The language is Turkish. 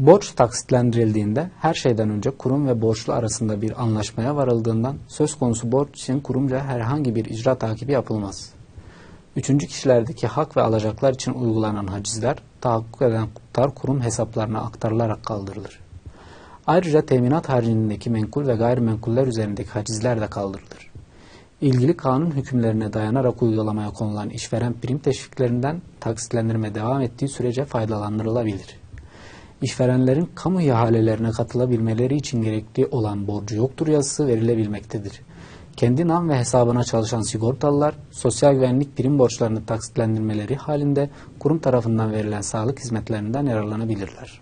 Borç taksitlendirildiğinde her şeyden önce kurum ve borçlu arasında bir anlaşmaya varıldığından söz konusu borç için kurumca herhangi bir icra takibi yapılmaz. Üçüncü kişilerdeki hak ve alacaklar için uygulanan hacizler tahakkuk eden tutar kurum hesaplarına aktarılarak kaldırılır. Ayrıca teminat haricindeki menkul ve gayrimenkuller üzerindeki hacizler de kaldırılır. İlgili kanun hükümlerine dayanarak uygulamaya konulan işveren prim teşviklerinden taksitlendirme devam ettiği sürece faydalandırılabilir. İşverenlerin kamu ihalelerine katılabilmeleri için gerekli olan borcu yoktur yazısı verilebilmektedir. Kendi nam ve hesabına çalışan sigortalılar, sosyal güvenlik prim borçlarını taksitlendirmeleri halinde kurum tarafından verilen sağlık hizmetlerinden yararlanabilirler.